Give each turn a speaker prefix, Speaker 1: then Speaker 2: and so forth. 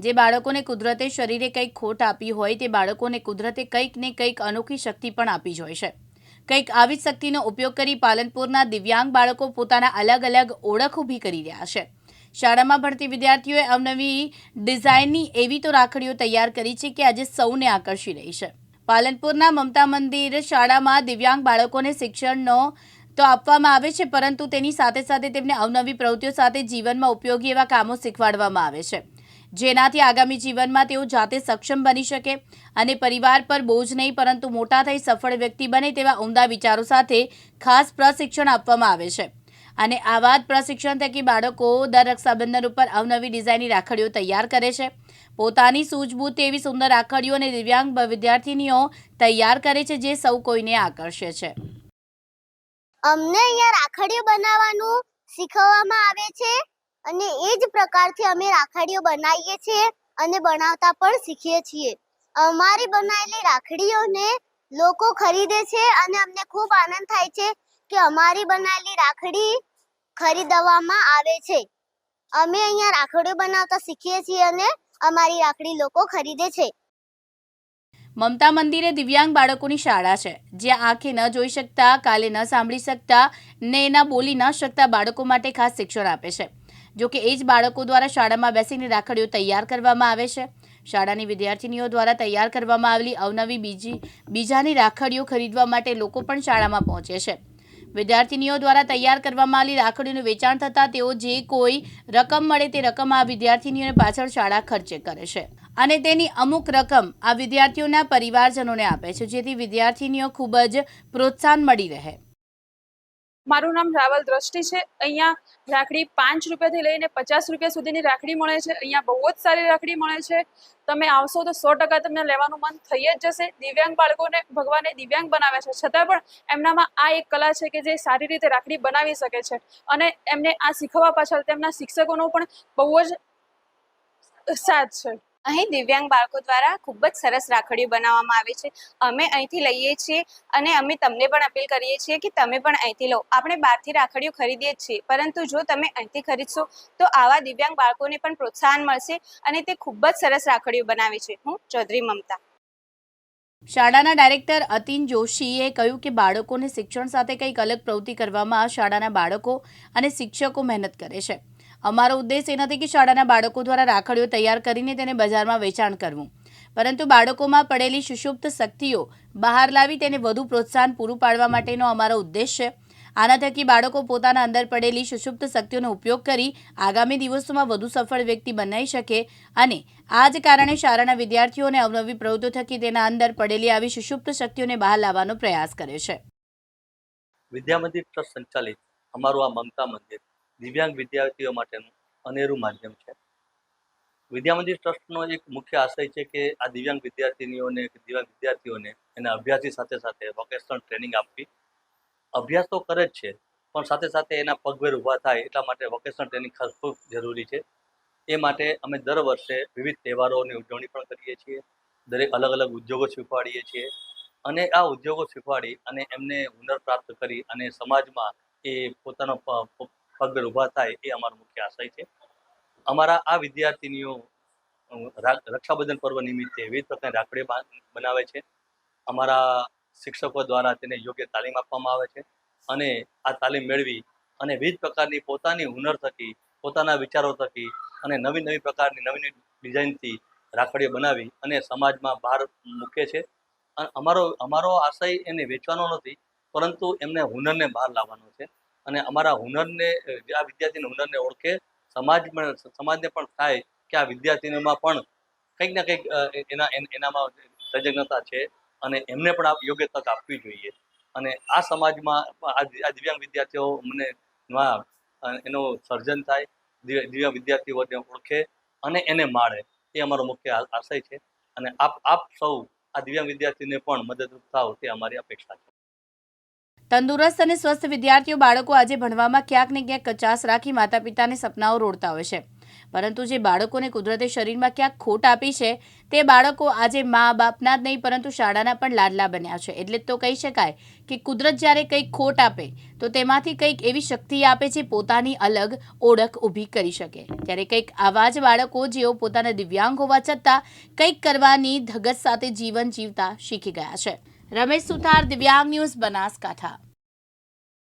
Speaker 1: જે બાળકોને કુદરતે શરીરે કંઈક ખોટ આપી હોય તે બાળકોને કુદરતે કંઈક ને કંઈક અનોખી શક્તિ પણ આપી જ હોય છે. કંઈક આવી જ શક્તિનો ઉપયોગ કરી પાલનપુરના દિવ્યાંગ બાળકો પોતાના અલગ અલગ ઓળખ ઊભી કરી રહ્યા છે. શાળામાં ભણતી વિદ્યાર્થીઓએ અવનવી ડિઝાઇનની એવી તો રાખડીઓ તૈયાર કરી છે કે આજે સૌને આકર્ષી રહી છે. પાલનપુરના મમતા મંદિર શાળામાં દિવ્યાંગ બાળકોને શિક્ષણનો તો આપવામાં આવે છે, પરંતુ તેની સાથે સાથે તેમને અવનવી પ્રવૃત્તિઓ સાથે જીવનમાં ઉપયોગી એવા કામો શીખવાડવામાં આવે છે. જેનાથી આગામી જીવનમાં તેઓ જાતે સક્ષમ બની શકે અને પરિવાર પર બોજ નહીં, પરંતુ મોટા થઈ સફળ વ્યક્તિ બને તેવા ઉમદા વિચારો સાથે ખાસ પ્રશિક્ષણ આપવામાં આવે છે. અને આવા જ પ્રશિક્ષણ થકી બાળકો દર રક્ષાબંધન ઉપર અવનવી ડિઝાઇનની રાખડીઓ તૈયાર કરે છે. પોતાની સૂઝબૂઝ તેવી સુંદર રાખડીઓ અને દિવ્યાંગ વિદ્યાર્થીનીઓ તૈયાર કરે છે જે સૌ કોઈને આકર્ષે છે.
Speaker 2: અમને અહીંયા રાખડીઓ બનાવવાનું શીખવવામાં આવે છે. અને એ જ પ્રકારથી અમે રાખડીઓ બનાવીએ છીએ અને બનાવતા પણ શીખીએ છીએ. અમારી બનાવેલી રાખડીઓને લોકો ખરીદે છે અને અમને ખૂબ આનંદ થાય છે કે અમારી બનાવેલી રાખડી ખરીદવામાં આવે છે. અમે અહીંયા રાખડીઓ બનાવતા શીખીએ છીએ અને અમારી રાખડી લોકો ખરીદે છે.
Speaker 1: મમતા મંદિરે દિવ્યાંગ બાળકોની શાળા છે. જ્યાં આંખે ન જોઈ શકતા, કાલે ન સાંભળી શકતા ને એના બોલી ન શકતા બાળકો માટે ખાસ શિક્ષણ આપે છે. જો કે એ જ બાળકો દ્વારા શાળામાં બેસીને રાખડીઓ તૈયાર કરવામાં આવે છે. શાળાની વિદ્યાર્થીનીઓ દ્વારા તૈયાર કરવામાં આવેલી અવનવી બીજી, બીજાની રાખડીઓ ખરીદવા માટે લોકો પણ શાળામાં પહોંચે છે. વિદ્યાર્થીનીઓ દ્વારા તૈયાર કરવામાં આવેલી રાખડીનું વેચાણ થતાં તેઓ જે કોઈ રકમ મળે તે રકમ આ વિદ્યાર્થીનીઓને પાછળ શાળા ખર્ચે કરે છે. અને તેની અમુક રકમ આ વિદ્યાર્થીઓના પરિવારજનોને આપે છે, જેથી વિદ્યાર્થીનીઓ ખૂબ જ પ્રોત્સાહન મળી રહે.
Speaker 3: મારું નામ રાવલ દ્રષ્ટિ છે. અહીંયા રાખડી પાંચ રૂપિયાથી લઈને પચાસ રૂપિયા સુધીની રાખડી મળે છે. અહીંયા બહુ જ સારી રાખડી મળે છે. તમે આવશો તો સો ટકા તમને લેવાનું મન થઈ જ જશે. દિવ્યાંગ બાળકોને ભગવાને દિવ્યાંગ બનાવ્યા છે. છતાં પણ એમનામાં આ એક કલા છે કે જે સારી રીતે રાખડી બનાવી શકે છે અને એમને આ શીખવવા પાછળ તેમના શિક્ષકોનો પણ બહુ જ સાથ છે.
Speaker 4: અહીં દિવ્યાંગ બાળકો દ્વારા ખૂબ જ સરસ રાખડીઓ બનાવવામાં આવે છે. અમે અહીંથી લઈએ છીએ અને અમે તમને પણ અપીલ કરીએ છીએ કે તમે પણ અહીંથી લો. આપણે બહારથી રાખડીઓ ખરીદીએ છીએ, પરંતુ જો તમે અહીંથી ખરીદશો, તો આવા દિવ્યાંગ બાળકોને પણ પ્રોત્સાહન મળશે અને તે ખૂબ જ સરસ રાખડીઓ બનાવે છે. હું ચૌધરી મમતા.
Speaker 1: શાળાના ડાયરેક્ટર અતિન જોશીએ કહ્યું કે બાળકોને શિક્ષણ સાથે કંઈક અલગ પ્રવૃત્તિ કરવામાં શાળાના બાળકો અને શિક્ષકો મહેનત કરે છે. અમારો ઉદ્દેશ એ નથી કે શાળાના બાળકો દ્વારા રાખડીઓ તૈયાર કરીને તેને બજારમાં વેચાણ કરવું. પરંતુ બાળકોમાં પડેલી સુષુપ્ત શક્તિઓ બહાર લાવી તેને વધુ પ્રોત્સાહન પૂરું પાડવા માટેનો અમારો ઉદ્દેશ છે. આના થકી બાળકો પોતાના અંદર પડેલી સુષુપ્ત શક્તિઓનો ઉપયોગ કરી આગામી દિવસોમાં વધુ સફળ વ્યક્તિ બનાવી શકે અને આ જ કારણે શાળાના વિદ્યાર્થીઓને અવનવી પ્રવૃત્તિઓ થકી તેના અંદર પડેલી આવી સુષુપ્ત શક્તિઓને બહાર લાવવાનો પ્રયાસ કરે છે.
Speaker 5: વિદ્યા મંદિર ટ્રસ્ટ સંચાલિત અમારું આ મમતા મંદિર દિવ્યાંગ વિદ્યાર્થીઓ માટેનું અનેરું માધ્યમ છે. વિદ્યા મંદિર ટ્રસ્ટનો એક મુખ્ય આશય છે કે આ દિવ્યાંગ વિદ્યાર્થીનીઓને દિવ્યાંગ વિદ્યાર્થીઓને એના અભ્યાસની સાથે સાથે વોકેશનલ ટ્રેનિંગ આપવી. અભ્યાસ તો કરે જ છે, પણ સાથે સાથે એના પગભેર ઊભા થાય એટલા માટે વોકેશનલ ટ્રેનિંગ ખાસ ખૂબ જરૂરી છે. એ માટે અમે દર વર્ષે વિવિધ તહેવારોની ઉજવણી પણ કરીએ છીએ, દરેક અલગ અલગ ઉદ્યોગો શીખવાડીએ છીએ અને આ ઉદ્યોગો શીખવાડી અને એમને હુનર પ્રાપ્ત કરી અને સમાજમાં એ પોતાનો પ- પ- ઊભા થાય એ અમારો મુખ્ય આશય છે. અમારા આ વિદ્યાર્થીનીઓ રક્ષાબંધન પર્વ નિમિત્તે વિવિધ પ્રકારની રાખડી બનાવે છે. અમારા શિક્ષકો દ્વારા તેને યોગ્ય તાલીમ આપવામાં આવે છે અને આ તાલીમ મેળવી અને વિવિધ પ્રકારની પોતાની હુનર થકી, પોતાના વિચારો થકી અને નવી નવી પ્રકારની નવી નવી ડિઝાઇનથી રાખડીઓ બનાવી અને સમાજમાં બહાર મૂકે છે. અને, અમારો અમારો આશય એને વેચવાનો નથી, પરંતુ એમને હુનરને બહાર લાવવાનો છે. અને અમારા હુનરને આ વિદ્યાર્થીના હુનરને ઓળખે, સમાજ સમાજને પણ થાય કે આ વિદ્યાર્થીઓમાં પણ કંઈક ને કંઈક એના એનામાં સજ્જનતા છે અને એમને પણ યોગ્ય તક આપવી જોઈએ. અને આ સમાજમાં આ દિવ્યાંગ વિદ્યાર્થીઓ મને એનું સર્જન થાય, દિવ્ય, દિવ્યાંગ વિદ્યાર્થીઓને ઓળખે અને એને માળે એ અમારો મુખ્ય આશય છે. અને આપ આપ સૌ આ દિવ્યાંગ વિદ્યાર્થીને પણ મદદરૂપ થાવ તે અમારી અપેક્ષા છે.
Speaker 1: તંદુરસ્ત અને સ્વસ્થ વિદ્યાર્થીઓ બાળકો આજે ભણવામાં ક્યાંક ને ક્યાંક કચાસ રાખી માતા પિતાને સપનાઓ રોડતા હોય છે. પરંતુ જે બાળકોને કુદરતે શરીરમાં ક્યાંક ખોટ આપી છે, તે બાળકો આજે મા બાપના જ નહીં, પરંતુ શાળાના પણ લાડલા બન્યા છે. એટલે તો કહી શકાય કે કુદરત જ્યારે કંઈક ખોટ આપે, તો તેમાંથી કંઈક એવી શક્તિ આપે જે પોતાની અલગ ઓળખ ઊભી કરી શકે. ત્યારે કંઈક આવા જ બાળકો જેઓ પોતાના દિવ્યાંગ હોવા છતાં કંઈક કરવાની ધગત સાથે જીવન જીવતા શીખી ગયા છે. રમેશ સુથાર દિવ્યાંગ ન્યૂઝ બનાસકાંઠા